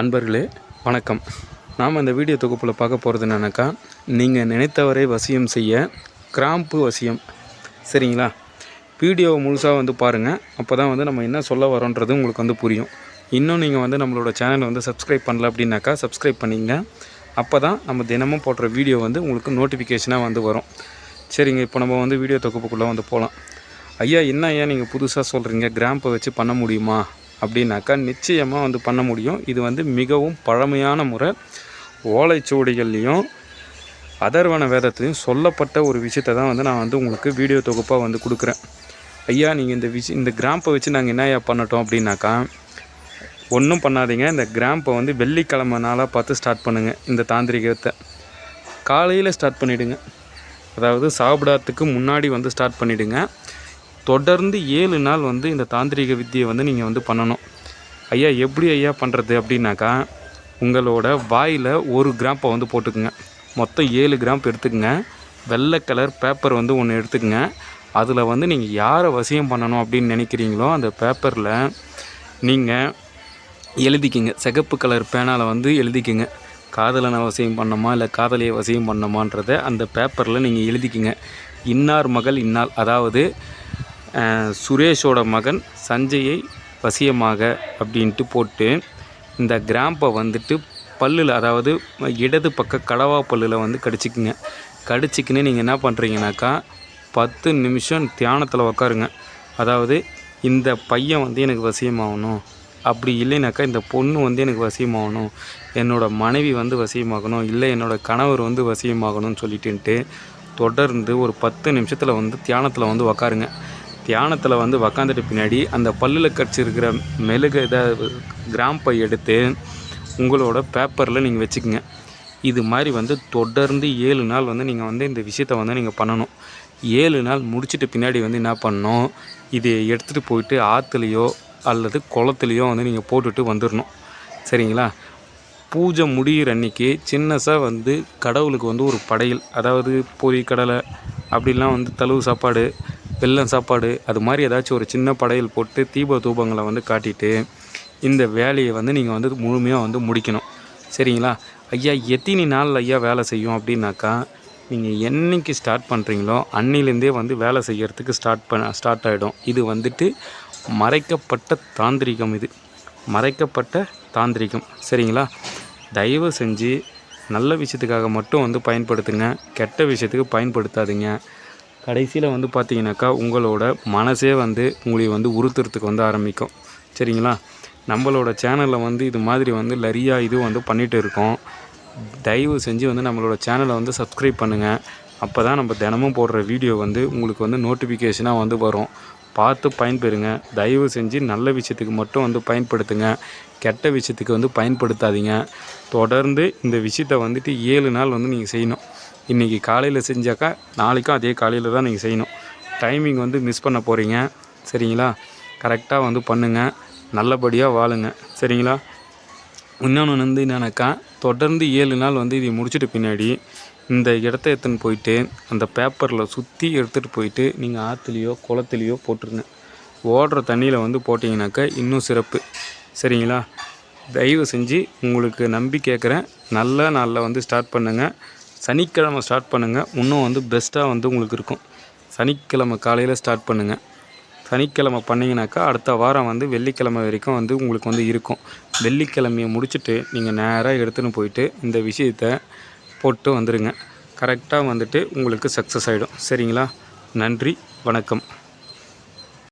அன்பர்களே வணக்கம். நாம் இந்த வீடியோ தொகுப்பில் பார்க்க போகிறது என்னென்னாக்கா நீங்கள் நினைத்தவரை வசியம் செய்ய கிராம்பு வசியம். சரிங்களா? வீடியோவை முழுசாக வந்து பாருங்கள் அப்போ தான் வந்து நம்ம என்ன சொல்ல வரோன்றது உங்களுக்கு வந்து புரியும். இன்னும் நீங்கள் வந்து நம்மளோட சேனலை வந்து சப்ஸ்கிரைப் பண்ணல அப்படின்னாக்கா சப்ஸ்கிரைப் பண்ணிங்க. அப்போ தான் நம்ம தினமும் போடுற வீடியோ வந்து உங்களுக்கு நோட்டிஃபிகேஷனாக வந்து வரும். சரிங்க இப்போ நம்ம வந்து வீடியோ தொகுப்புக்குள்ளே வந்து போகலாம் ஐயா என்ன ஐயா நீங்கள் புதுசாக சொல்கிறீங்க கிராம்பை வச்சு பண்ண முடியுமா? அப்படின்னாக்கா நிச்சயமாக வந்து பண்ண முடியும். இது வந்து மிகவும் பழமையான முறை. ஓலைச்சுவடிகள்லேயும் அதர்வன வேதத்துலையும் சொல்லப்பட்ட ஒரு விஷயத்தை தான் வந்து நான் வந்து உங்களுக்கு வீடியோ தொகுப்பாக வந்து கொடுக்குறேன். ஐயா நீங்கள் இந்த விஷயம் இந்த கிராம்பை வச்சு நாங்கள் என்ன ஐயா பண்ணட்டோம் அப்படின்னாக்கா ஒன்றும் பண்ணாதீங்க. இந்த கிராம்பை வந்து வெள்ளிக்கிழமை நாளாக பார்த்து ஸ்டார்ட் பண்ணுங்கள் இந்த தாந்திரிகத்தை. காலையில் ஸ்டார்ட் பண்ணிவிடுங்க அதாவது சாப்பிடாததுக்கு முன்னாடி வந்து ஸ்டார்ட் பண்ணிவிடுங்க தொடர்ந்து ஏழு நாள் வந்து இந்த தாந்திரிக வித்தியை வந்து நீங்கள் வந்து பண்ணணும். ஐயா எப்படி ஐயா பண்ணுறது அப்படின்னாக்கா உங்களோட வாயில் ஒரு கிராம்பை வந்து போட்டுக்குங்க. மொத்தம் ஏழு கிராம்ப் எடுத்துக்கங்க. வெள்ளை கலர் பேப்பர் வந்து ஒன்று எடுத்துக்கங்க. அதில் வந்து நீங்கள் யாரை வசியம் பண்ணணும் அப்படின்னு நினைக்கிறீங்களோ அந்த பேப்பரில் நீங்கள் எழுதிக்கிங்க. சிகப்பு கலர் பேனால் வந்து எழுதிக்கிங்க. காதலனை வசியம் பண்ணோமா இல்லை காதலியை வசியம் பண்ணோமான்றதை அந்த பேப்பரில் நீங்கள் எழுதிக்கிங்க. இன்னார் மகள் இன்னால் அதாவது சுரேஷோட மகன் சஞ்சயை வசியமாக அப்படின்ட்டு போட்டு இந்த கிராம்பை வந்துட்டு பல்லில் அதாவது இடது பக்க கடவா பல்லில் வந்து கடிச்சிக்குங்க. கடிச்சிக்கின்னு நீங்கள் என்ன பண்ணுறீங்கனாக்கா பத்து நிமிஷம் தியானத்தில் உக்காருங்க. அதாவது இந்த பையன் வந்து எனக்கு வசியமாகணும். அப்படி இல்லைனாக்கா இந்த பொண்ணு வந்து எனக்கு வசியமாகணும். என்னோடய மனைவி வந்து வசியமாகணும். இல்லை என்னோடய கணவர் வந்து வசியமாகணும்னு சொல்லிட்டுன்ட்டு தொடர்ந்து ஒரு பத்து நிமிஷத்தில் வந்து தியானத்தில் வந்து உக்காருங்க. தியானத்தில் வந்து உக்காந்துட்டு பின்னாடி அந்த பல்லில் கடிச்சிருக்கிற மெழுகு இதை கிராம்பை எடுத்து உங்களோட பேப்பரில் நீங்கள் வச்சுக்கோங்க. இது மாதிரி வந்து தொடர்ந்து ஏழு நாள் வந்து நீங்கள் வந்து இந்த விஷயத்தை வந்து நீங்கள் பண்ணணும். ஏழு நாள் முடிச்சிட்டு பின்னாடி வந்து என்ன பண்ணணும்? இதை எடுத்துகிட்டு போயிட்டு ஆற்றுலையோ அல்லது குளத்துலையோ வந்து நீங்கள் போட்டுட்டு வந்துடணும் சரிங்களா? பூஜை முடிகிற அன்றைக்கி சின்னஸாக வந்து கடவுளுக்கு வந்து ஒரு படையல். அதாவது பொறி கடலை அப்படிலாம் வந்து தழுவு சாப்பாடு வெள்ளம் சாப்பாடு அது மாதிரி ஏதாச்சும் ஒரு சின்ன படையல் போட்டு தீப தூபங்களை வந்து காட்டிட்டு இந்த வேலையை வந்து நீங்கள் வந்து முழுமையாக வந்து முடிக்கணும். சரிங்களா? ஐயா எத்தனை நாள் ஐயா வேலை செய்யும் அப்படின்னாக்கா நீங்கள் என்றைக்கு ஸ்டார்ட் பண்ணுறீங்களோ அன்னிலேருந்தே வந்து வேலை செய்கிறதுக்கு ஸ்டார்ட் பண்ண ஸ்டார்ட் ஆகிடும் இது வந்துட்டு மறைக்கப்பட்ட தாந்திரிகம் இது. மறைக்கப்பட்ட தாந்திரிகம். சரிங்களா? தயவு செஞ்சு நல்ல விஷயத்துக்காக மட்டும் வந்து பயன்படுத்துங்க. கெட்ட விஷயத்துக்கு பயன்படுத்தாதீங்க. கடைசியில் வந்து பார்த்தீங்கன்னாக்கா உங்களோட மனசே வந்து உங்களை வந்து உறுத்துறதுக்கு வந்து ஆரம்பிக்கும். சரிங்களா? நம்மளோட சேனலில் வந்து இது மாதிரி வந்து நிறையா இது வந்து பண்ணிகிட்டு இருக்கோம். தயவு செஞ்சு வந்து நம்மளோட சேனலை வந்து சப்ஸ்கிரைப் பண்ணுங்கள் அப்போ தான் நம்ம தினமும் போடுற வீடியோ வந்து உங்களுக்கு வந்து நோட்டிஃபிகேஷனாக வந்து வரும். பார்த்து பயன்பெறுங்க. தயவு செஞ்சு நல்ல விஷயத்துக்கு மட்டும் வந்து பயன்படுத்துங்க. கெட்ட விஷயத்துக்கு வந்து பயன்படுத்தாதீங்க. தொடர்ந்து இந்த விஷயத்தை வந்துட்டு ஏழு நாள் வந்து நீங்கள் செய்யணும். இன்றைக்கி காலையில் செஞ்சாக்கா நாளைக்கும் அதே காலையில் தான் நீங்கள் செய்யணும். டைமிங் வந்து மிஸ் பண்ண போகிறீங்க சரிங்களா? கரெக்டாக வந்து பண்ணுங்கள் நல்லபடியாக வாழுங்க. சரிங்களா? இன்னொன்று வந்து என்னென்னாக்கா தொடர்ந்து ஏழு நாள் வந்து இதை முடிச்சுட்டு பின்னாடி இந்த இடத்த எடுத்துன்னு போயிட்டு அந்த பேப்பரில் சுற்றி எடுத்துகிட்டு போயிட்டு நீங்கள் ஆற்றுலையோ குளத்துலையோ போட்டுருங்க. ஓடுற தண்ணியில் வந்து போட்டிங்கனாக்கா இன்னும் சிறப்பு. சரிங்களா? தயவு செஞ்சு உங்களுக்கு நம்பி கேட்குறேன் நல்ல நாளில் வந்து ஸ்டார்ட் பண்ணுங்கள் சனிக்கிழமை ஸ்டார்ட் பண்ணுங்கள் இன்னும் வந்து பெஸ்ட்டாக வந்து உங்களுக்கு இருக்கும். சனிக்கிழமை காலையில் ஸ்டார்ட் பண்ணுங்கள் சனிக்கிழமை பண்ணிங்கனாக்கா அடுத்த வாரம் வந்து வெள்ளிக்கிழமை வரைக்கும் வந்து உங்களுக்கு வந்து இருக்கும். வெள்ளிக்கிழமையை முடிச்சுட்டு நீங்கள் நேராக எடுத்துன்னு போயிட்டு இந்த விஷயத்த போட்டு வந்துடுங்க கரெக்டாக வந்துட்டு உங்களுக்கு சக்ஸஸ் ஆகிடும் சரிங்களா? நன்றி வணக்கம்.